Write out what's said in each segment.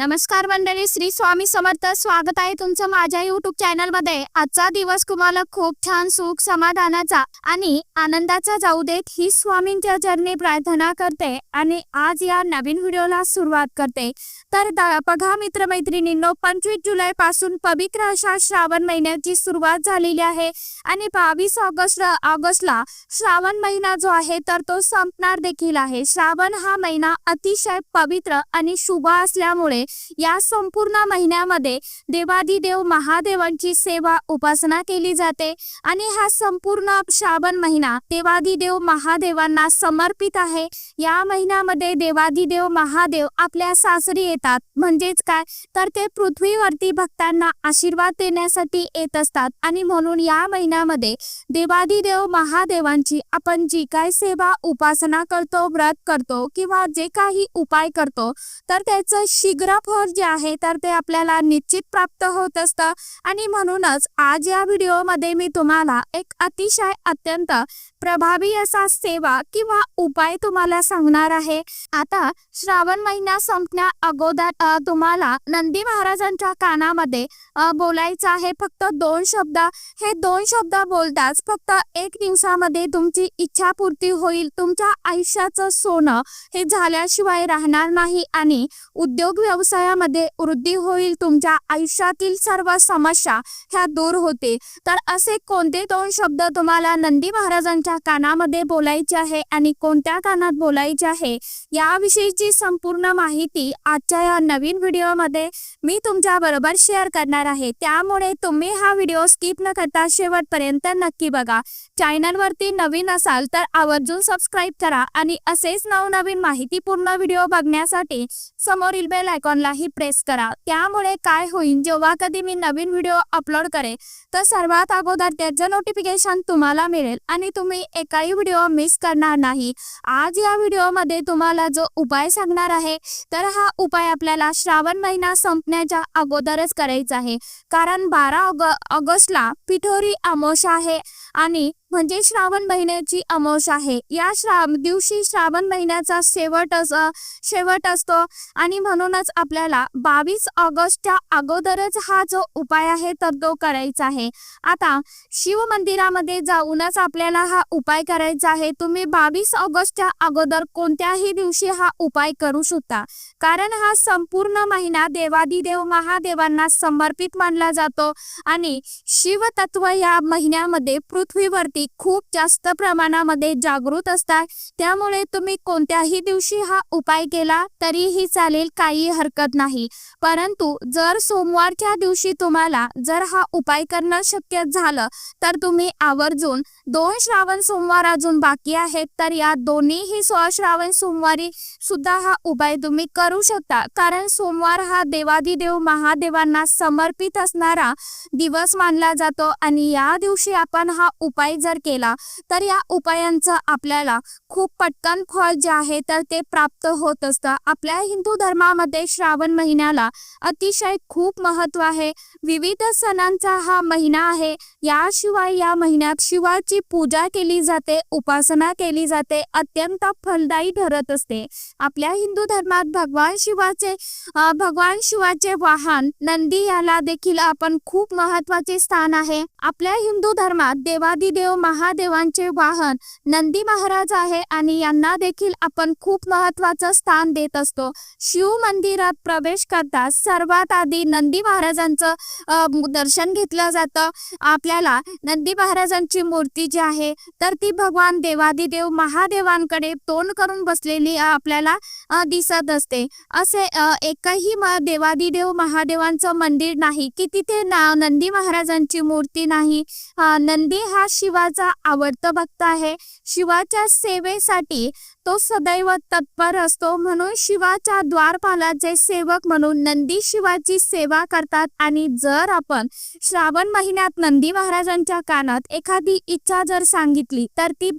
नमस्कार मंडळी श्री स्वामी समर्थ. स्वागत आहे तुमचं माझ्या युट्यूब चॅनलमध्ये आजचा दिवस तुम्हाला खूप छान सुख समाधानाचा आणि आनंदाचा जाऊ देत ही स्वामींच्या चरणी प्रार्थना करते आणि आज या नवीन व्हिडिओला सुरुवात करते. तर द- बघा मित्रमैत्रिणींनो पंचवीस जुलै पासून पवित्र अशा श्रावण महिन्याची सुरुवात झालेली आहे आणि बावीस ऑगस्ट ऑगस्टला श्रावण महिना जो आहे तर तो संपणार देखील आहे. श्रावण हा महिना अतिशय पवित्र आणि शुभ असल्यामुळे या संपूर्ण महिन्यामध्ये देवादिदेव महादेवांची सेवा उपासना केली जाते. आणि हा संपूर्ण श्रावण महिना देवादिदेव महादेवांना समर्पित आहे. या महिन्यामध्ये देवादिदेव महादेव आपल्या सासरी येतात. म्हणजेच काय? तर ते पृथ्वीवरती भक्तांना आशीर्वाद देण्यासाठी येत असतात. आणि म्हणून या महिन्यामध्ये देवादिदेव महादेवांची आपण जी काय सेवा उपासना करतो व्रत करतो किंवा जे काही उपाय करतो तर त्याचं शीघ्र फळ जे आहे तर ते आपल्याला निश्चित प्राप्त होत असतं. आणि म्हणूनच आज या व्हिडिओमध्ये मी तुम्हाला एक अतिशय अत्यंत प्रभावी असा सेवा किंवा उपाय तुम्हाला सांगणार आहे. आता श्रावण महिना संपण्या अगोदर तुम्हाला नंदी महाराजांच्या कानामध्ये बोलायचं आहे. फक्त दोन शब्द. हे दोन शब्द बोलताच फक्त एक दिवसामध्ये तुमची इच्छापूर्ती होईल. तुमच्या आयुष्याचं सोनं हे झाल्याशिवाय राहणार नाही. आणि उद्योग व्यवसायामध्ये वृद्धी होईल तुमच्या आयुष्यातील सर्व समस्या ह्या दूर होते तर असे कोणते दोन शब्द तुम्हाला नंदी महाराजांच्या कानामध्ये बोलायचे आहे आणि कोणत्या कानात बोलायचे आहे याविषयीची संपूर्ण माहिती आजच्या या नवीन व्हिडिओमध्ये मी तुमच्या बरोबर शेअर करणार आहे. त्यामुळे तुम्ही हा व्हिडिओ स्किप न करता शेवटपर्यंत नक्की बघा. चॅनलवरती नवीन असाल तर आवर्जून सबस्क्राईब करा आणि असेच नवनवीन माहितीपूर्ण व्हिडिओ बघण्यासाठी समोरील बेल आयकॉनलाही प्रेस करा. त्यामुळे काय होईल जेव्हा कधी मी नवीन व्हिडिओ अपलोड करेल तर सर्वात अगोदर त्याचं नोटिफिकेशन तुम्हाला मिळेल आणि तुम्ही एकाही व्हिडिओ मिस करणार नाही. आज या व्हिडिओमध्ये तुम्हाला जो उपाय सांगणार आहे तर हा उपाय आपल्याला श्रावण महिना संपण्याच्या अगोदरच करायचा आहे. कारण बारा ऑग ऑगस्टला पिठोरी अमोशा आहे आणि म्हणजे श्रावण महिन्याची अमावस्या आहे. या श्रा दिवशी श्रावण महिन्याचा शेवट अस शेवट असतो. आणि म्हणूनच आपल्याला बावीस ऑगस्टच्या अगोदरच हा जो उपाय आहे तर तो करायचा आहे. आता शिव मंदिरामध्ये जाऊनच आपल्याला हा उपाय करायचा आहे. तुम्ही बावीस ऑगस्टच्या अगोदर कोणत्याही दिवशी हा उपाय करू शकता. कारण हा संपूर्ण महिना देवादिदेव महादेवांना समर्पित मानला जातो. आणि शिवतत्व या महिन्यामध्ये पृथ्वीवरती खूप जास्त प्रमाणामध्ये जागृत असतात. त्यामुळे तुम्ही कोणत्याही दिवशी हा उपाय केला तरीही चालेल काही हरकत नाही. परंतु जर सोमवारच्या दिवशी तुम्हाला जर हा उपाय करणं शक्य झालं तर तुम्ही आवर्जून दोन श्रावण सोमवार अजून बाकी आहेत तर या दोन्हीही स्व श्रावण सोमवारी सुद्धा हा उपाय तुम्ही करू शकता. कारण सोमवार हा देवादिदेव महादेवांना समर्पित असणारा दिवस मानला जातो आणि या दिवशी आपण हा उपाय जर केला तर या उपायांचं आपल्याला खूप पटकन फळ जे आहे तर ते प्राप्त होत असतं. आपल्या हिंदू धर्मामध्ये श्रावण महिन्याला अतिशय खूप महत्त्व आहे. विविध सणांचा हा महिना आहे. याशिवाय या महिन्यात शिवाची पूजा केली जाते उपासना केली जाते अत्यंत फलदायी ठरत असते. आपल्या हिंदू धर्मात भगवान शिवाचे भगवान शिवाचे वाहन नंदी याला देखील आपण खूप महत्त्वाचे स्थान आहे. आपल्या हिंदू धर्मात देवादिदेव महादेवांचे वाहन नंदी महाराज आहे आणि यांना देखील आपण खूप महत्वाचं स्थान देत असतो. शिव मंदिरात प्रवेश करता सर्वात आधी नंदी महाराजांचं दर्शन घेतलं जातं. आपल्याला नंदी महाराजांची मूर्ती जी आहे तर ती भगवान देवादिदेव महादेवांकडे तोंड करून बसलेली आपल्याला दिसत असते. असे एकही देवादिदेव महादेवांचं मंदिर नाही की तिथे नंदी महाराजांची मूर्ती नाही. नंदी हा शिवाचा आवडता भक्त आहे. शिवाच्या सेवेसाठी तो सदैव तत्पर असतो म्हणून शिवाच्या द्वारपालाचे सेवक म्हणून नंदी शिवाची सेवा करतात आणि जर आपण श्रावण महिन्यात नंदी महाराजांच्या कानात एखादी इच्छा जर सांगितली तर ती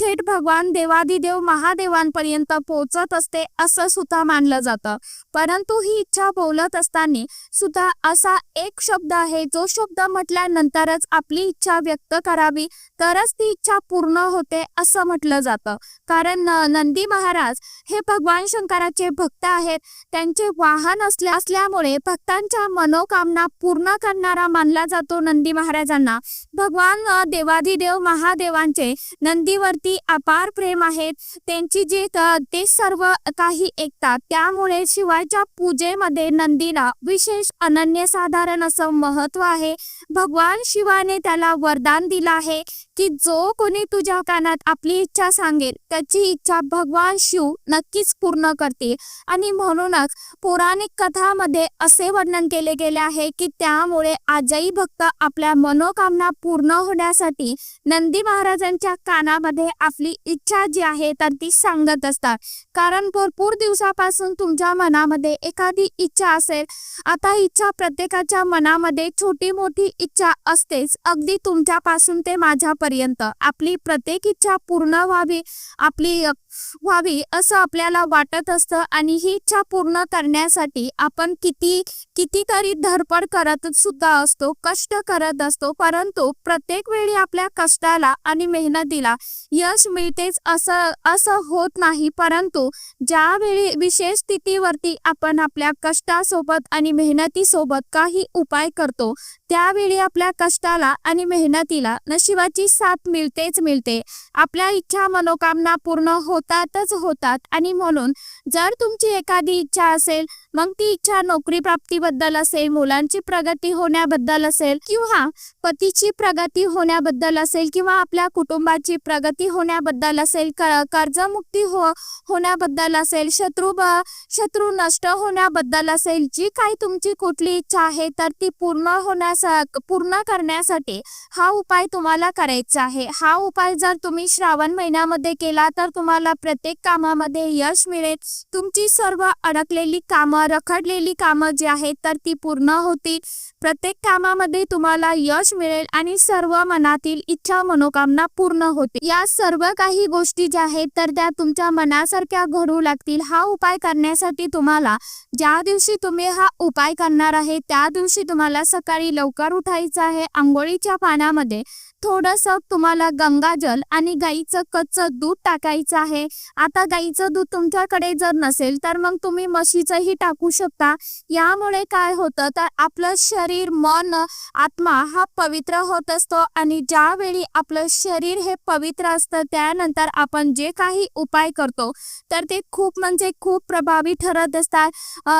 थेट भगवान देवादिदेव महादेवांपर्यंत पोहोचत असते असं सुद्धा मानलं जातं. परंतु ही इच्छा बोलत असताना सुद्धा असा एक शब्द आहे जो शब्द म्हटल्यानंतरच आपली इच्छा व्यक्त करावी तरच ती इच्छा पूर्ण होते असं म्हटलं जातं. कारण नंदी महाराज हे भगवान शंकराचे भक्त आहेत. त्यांचे वाहन असल्या असल्यामुळे भक्तांच्या मनोकामना पूर्ण करणारा मानला जातो नंदी महाराजांना. भगवान देवाधिदेव महादेवांचे नंदीवरती अपार प्रेम आहेत. त्यांची जे ते सर्व काही ऐकतात. त्यामुळे शिवाच्या पूजेमध्ये नंदीला विशेष अनन्यसाधारण असं महत्त्व आहे. भगवान शिवाने त्याला वरदान दिलं आहे. की जो कोणी तुझ्या कानात आपली इच्छा सांगेल त्याची इच्छा भगवान शिव नक्कीच पूर्ण करते आणि म्हणूनच पौराणिक कथामध्ये असे वर्णन केले गेले आहे की त्यामुळे आजही भक्त आपल्या मनोकामना पूर्ण होण्यासाठी नंदी महाराजांच्या कानामध्ये आपली इच्छा जी आहे तर ती सांगत असतात. कारण भरपूर दिवसापासून तुमच्या मनामध्ये एखादी इच्छा असेल आता इच्छा प्रत्येकाच्या मनामध्ये छोटी मोठी इच्छा असतेच. अगदी तुमच्यापासून ते माझ्या माझ्यापर्यंत आपली प्रत्येक इच्छा पूर्ण व्हावी आपली व्हावी असं आपल्याला वाटत असतं आणि ही इच्छा पूर्ण करण्यासाठी आपण किती कितीतरी धडपड करत सुद्धा असतो कष्ट करत असतो परंतु प्रत्येक वेळी आपल्या कष्टाला आणि मेहनतीला यश मिळतेच असं असं होत नाही. परंतु ज्यावेळी विशेष स्थितीवरती आपण आपल्या कष्टासोबत आणि मेहनतीसोबत काही उपाय करतो त्यावेळी आपल्या कष्टाला आणि मेहनतीला नशिबाची साथ मिळतेच मिळते. आपल्या इच्छा मनोकामना पूर्ण होतातच होतात आणि म्हणून जर तुमची एखादी इच्छा असेल मग ती इच्छा नोकरी प्राप्तीबद्दल असेल मुलांची प्रगती होण्याबद्दल असेल किंवा पतीची प्रगती होण्याबद्दल असेल किंवा आपल्या कुटुंबाची प्रगती होण्याबद्दल असेल क- कर्जमुक्ती हो होण्याबद्दल असेल शत्रू ब- शत्रू नष्ट होण्याबद्दल असेल जी काही तुमची कुठली इच्छा आहे तर ती पूर्ण होण्यास पूर्ण करण्यासाठी हा उपाय तुम्हाला करायचा आहे. हा उपाय जर तुम्ही श्रावण महिन्यामध्ये केला तर तुम्हाला प्रत्येक कामामध्ये यश मिळेल. तुमची सर्व अडकलेली कामं रखडलेली कामं जी आहेत तर ती पूर्ण होतील. प्रत्येक कामामध्ये तुम्हाला यश मिळेल आणि सर्व मनातील इच्छा मनोकामना पूर्ण होते. या सर्व काही गोष्टी ज्या आहेत तर त्या तुमच्या मनासारख्या घडू लागतील. हा उपाय करण्यासाठी तुम्हाला ज्या दिवशी तुम्ही हा उपाय करणार आहे त्या दिवशी तुम्हाला सकाळी लवकर उठायचं आहे. आंघोळीच्या पाण्यामध्ये थोडस तुम्हाला गंगाजल आणि गाईचं कच्चं दूध टाकायचं आहे. आता गाईचं दूध तुमच्याकडे जर नसेल तर मग तुम्ही म्हशीचंही टाकू शकता. यामुळे काय होतं तर आपलं शरीर मन आत्मा हा पवित्र होत असतो आणि ज्यावेळी आपलं शरीर हे पवित्र असतं त्यानंतर आपण जे काही उपाय करतो तर ते खूप म्हणजे खूप प्रभावी ठरत असतात.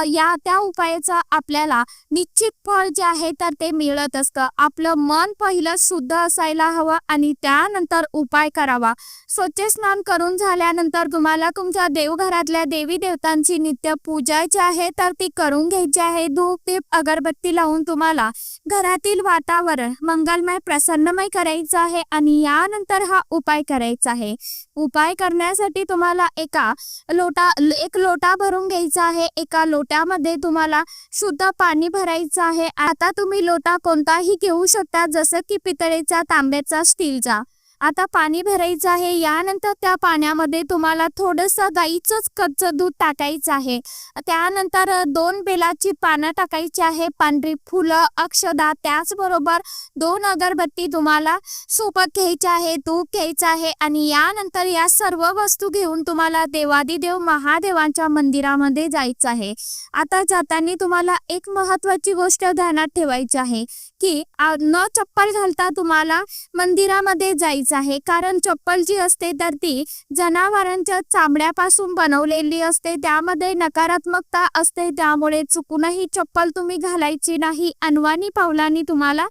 या त्या उपायाचा आपल्याला निश्चित फळ जे आहे तर ते मिळत असतं. आपलं मन पहिलं शुद्ध असायला हवं आणि त्यानंतर उपाय करावा. स्वच्छ स्नान करून झाल्यानंतर तुम्हाला तुमच्या देवघरातल्या देवी देवतांची नित्य पूजा जी आहे तर ती करून घ्यायची आहे. धूप दीप अगरबत्ती लावून तुम्हाला घरातील वातावरण मंगलमय प्रसन्नमय करायचं आहे आणि यानंतर हा उपाय करायचा आहे. उपाय करण्यासाठी तुम्हाला एका लोटा एक लोटा भरून घ्यायचा आहे. एका लोट्यामध्ये तुम्हाला शुद्ध पाणी भरायचं आहे. आता तुम्ही लोटा कोणताही घेऊ शकता जसं की पितळेचा तांब्याचा स्टीलचा. आता पाणी भरायचं आहे. यानंतर त्या पाण्यामध्ये तुम्हाला थोडंसं गाईचंच कच्चं दूध टाकायचं आहे. त्यानंतर दोन बेलाची पानं टाकायची आहे. पांढरी फुलं अक्षदा त्याचबरोबर दोन अगरबत्ती तुम्हाला सोबत घ्यायची आहे. तूप घ्यायचं आहे. आणि यानंतर या सर्व वस्तू घेऊन तुम्हाला देवादिदेव महादेवांच्या मंदिरामध्ये जायचं आहे. आता जाताना तुम्हाला एक महत्वाची गोष्ट ध्यानात ठेवायची आहे की न चप्पल घालता तुम्हाला मंदिरामध्ये जायचं आहे. कारण चप्पल जी असते तर ती जनावरांच्या चामड्यापासून बनवलेली असते. त्यामध्ये नकारात्मकता असते. त्यामुळे चुकूनही चप्पल तुम्ही घालायची नाही. अनवाणी पावलांनी तुम्हाला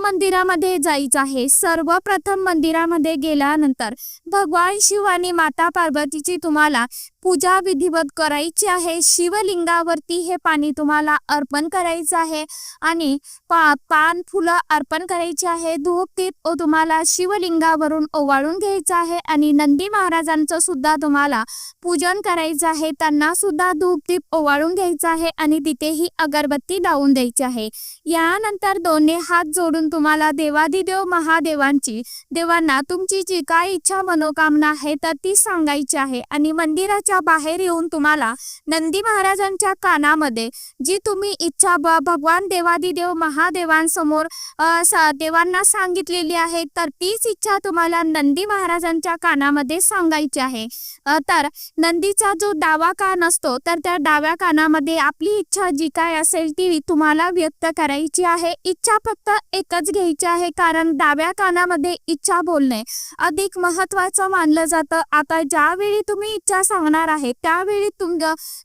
मंदिरामध्ये जायचं आहे. सर्वप्रथम मंदिरामध्ये गेल्यानंतर भगवान शिव आणि माता पार्वतीची तुम्हाला पूजा विधिवत करायची आहे. शिवलिंगावरती हे पाणी तुम्हाला अर्पण करायचं आहे आणि पा पान फुलं अर्पण करायची आहे. धूप दीप तुम्हाला शिवलिंगा शिवलिंगावरून ओवाळून घ्यायचं आहे आणि नंदी महाराजांचं सुद्धा तुम्हाला पूजन करायचं आहे. त्यांना सुद्धा धूप दीप ओवाळून घ्यायचं आहे आणि तिथेही अगरबत्ती लावून द्यायची आहे. यानंतर दोन्ही हात जोडून तुम्हाला देवादिदेव महादेवांची देवांना तुमची जी काय इच्छा मनोकामना आहे तर ती सांगायची आहे. आणि मंदिराच्या बाहेर येऊन तुम्हाला नंदी महाराजांच्या कानामध्ये जी तुम्ही इच्छा भगवान देवादिदेव महादेवांसमोर देवांना सांगितलेली आहे तर तीच इच्छा तुम्हाला नंदी महाराजांच्या कानामध्ये सांगायची आहे. तर नंदीचा जो डावा कान असतो तर त्या डाव्या कानामध्ये आपली इच्छा जी काय असेल ती तुम्हाला व्यक्त करायची आहे. इच्छा फक्त एकच घ्यायची आहे कारण डाव्या कानामध्ये इच्छा बोलणे अधिक महत्वाचं मानलं जातं. आता ज्यावेळी तुम्ही इच्छा सांगणार आहे त्यावेळी तुम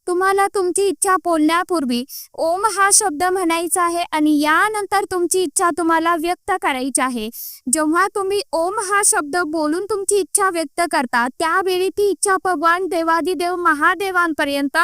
तुम्हाला तुमची इच्छा बोलण्यापूर्वी ओम हा शब्द म्हणायचा आहे आणि यानंतर तुमची इच्छा तुम्हाला व्यक्त करायची आहे. जेव्हा तुम्ही ओम हा शब्द बोलून तुमची इच्छा व्यक्त करता त्यावेळी ती इच्छा भगवान देवादिदेव महादेवांपर्यंत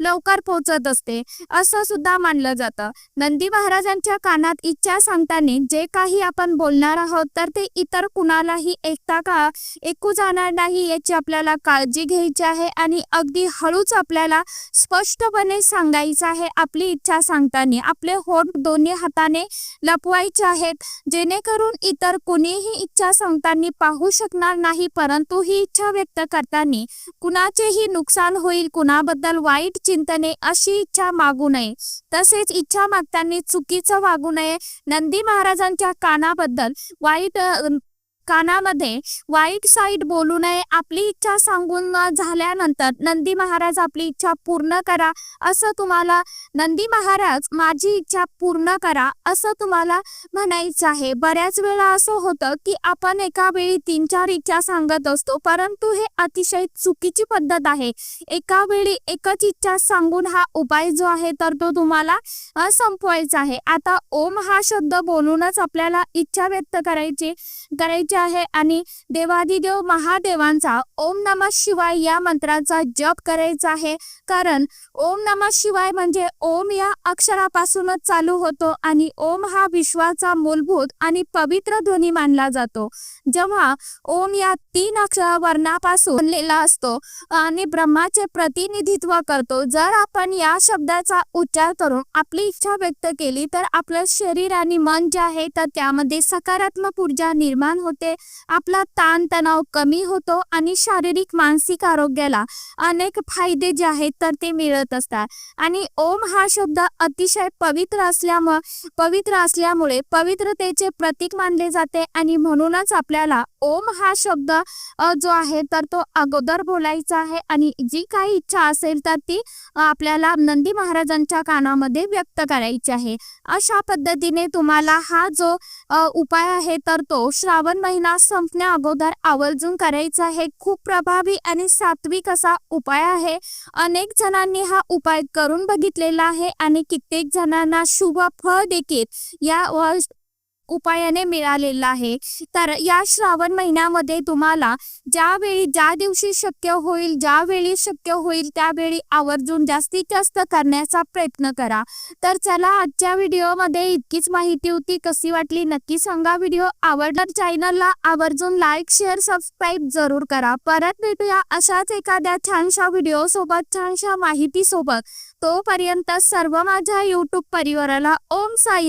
लवकर पोहोचत असते असं सुद्धा मानलं जातं. नंदी महाराजांच्या कानात इच्छा सांगताना जे काही आपण बोलणार आहोत तर ते इतर कुणालाही ऐकता का ऐकू जाणार नाही याची आपल्याला काळजी घ्यायची आहे आणि अगदी हळूच आपल्याला स्पष्टपणे सांगायचं आहे. आपली इच्छा सांगताना आपले होठ दोन्ही हाताने लपवायचे आहेत जेणेकरून इतर कोणीही इच्छा सांगताना पाहू शकणार नाही परंतु ही इच्छा व्यक्त करताना कुणाचेही नुकसान होईल कुणाबद्दल वाईट चिंतने अशी इच्छा मागू नये. तसेच इच्छा मागताना चुकीचं वागू नये. नंदी महाराजांच्या कानाबद्दल वाईट कानामध्ये वाईट साईड बोलू नये आपली इच्छा सांगून झाल्यानंतर नंदी महाराज आपली इच्छा पूर्ण करा असं तुम्हाला नंदी महाराज माझी इच्छा पूर्ण करा असं तुम्हाला म्हणायचं आहे. बऱ्याच वेळा असं होतं की आपण एका वेळी तीन चार इच्छा सांगत असतो परंतु हे अतिशय चुकीची पद्धत आहे. एका वेळी एकच इच्छा सांगून हा उपाय जो आहे तर तो तुम्हाला संपवायचा आहे. आता ओम हा शब्द बोलूनच आपल्याला इच्छा व्यक्त करायची करायची आहे आणि देवादिदेव महादेवांचा ओम नम शिवाय या मंत्राचा जप करायचा आहे. कारण ओम नम शिवाय म्हणजे ओम या अक्षरापासूनच चालू होतो आणि ओम हा विश्वाचा मूलभूत आणि पवित्र ध्वनी मानला जातो. जेव्हा ओम या तीन अक्षर वर्णापासून बनलेला असतो आणि ब्रह्माचे प्रतिनिधित्व करतो जर आपण या शब्दाचा उच्चार करून आपली इच्छा व्यक्त केली तर आपलं शरीर आणि मन जे आहे तर त्यामध्ये सकारात्मक ऊर्जा निर्माण होते म्हणजे आपला ताणतणाव कमी होतो आणि शारीरिक मानसिक आरोग्याला अनेक फायदे जे आहेत तर ते मिळत असतात. आणि ओम हा शब्द अतिशय पवित्र असल्यामुळे पवित्र असल्यामुळे पवित्रतेचे प्रतीक मानले जाते आणि म्हणूनच आपल्याला ओम हा शब्द जो आहे तर तो अगोदर बोलायचा आहे आणि जी काही इच्छा असेल तर ती आपल्याला नंदी महाराजांच्या कानामध्ये व्यक्त करायची आहे. अशा पद्धतीने तुम्हाला हा जो उपाय आहे तर तो श्रावण महिना संपण्या अगोदर आवर्जून करायचा आहे. खूप प्रभावी आणि सात्विक असा उपाय आहे. अनेक जणांनी हा उपाय करून बघितलेला आहे आणि कित्येक जणांना शुभ फळ देखील या व- उपायाने मिळालेला आहे. तर या श्रावण महिन्यामध्ये तुम्हाला ज्यावेळी ज्या दिवशी शक्य होईल ज्यावेळी शक्य होईल त्यावेळी आवर्जून जास्तीत जास्त करण्याचा प्रयत्न करा. तर चला आजच्या व्हिडिओमध्ये इतकीच माहिती होती. कशी वाटली नक्की सांगा. व्हिडिओ आवडला चॅनलला आवर्जून लाईक शेअर सबस्क्राईब जरूर करा. परत भेटूया अशाच एखाद्या छानशा व्हिडिओ सोबत छानशा माहिती सोबत. तोपर्यंत सर्व माझ्या युट्यूब परिवाराला ओम साईरा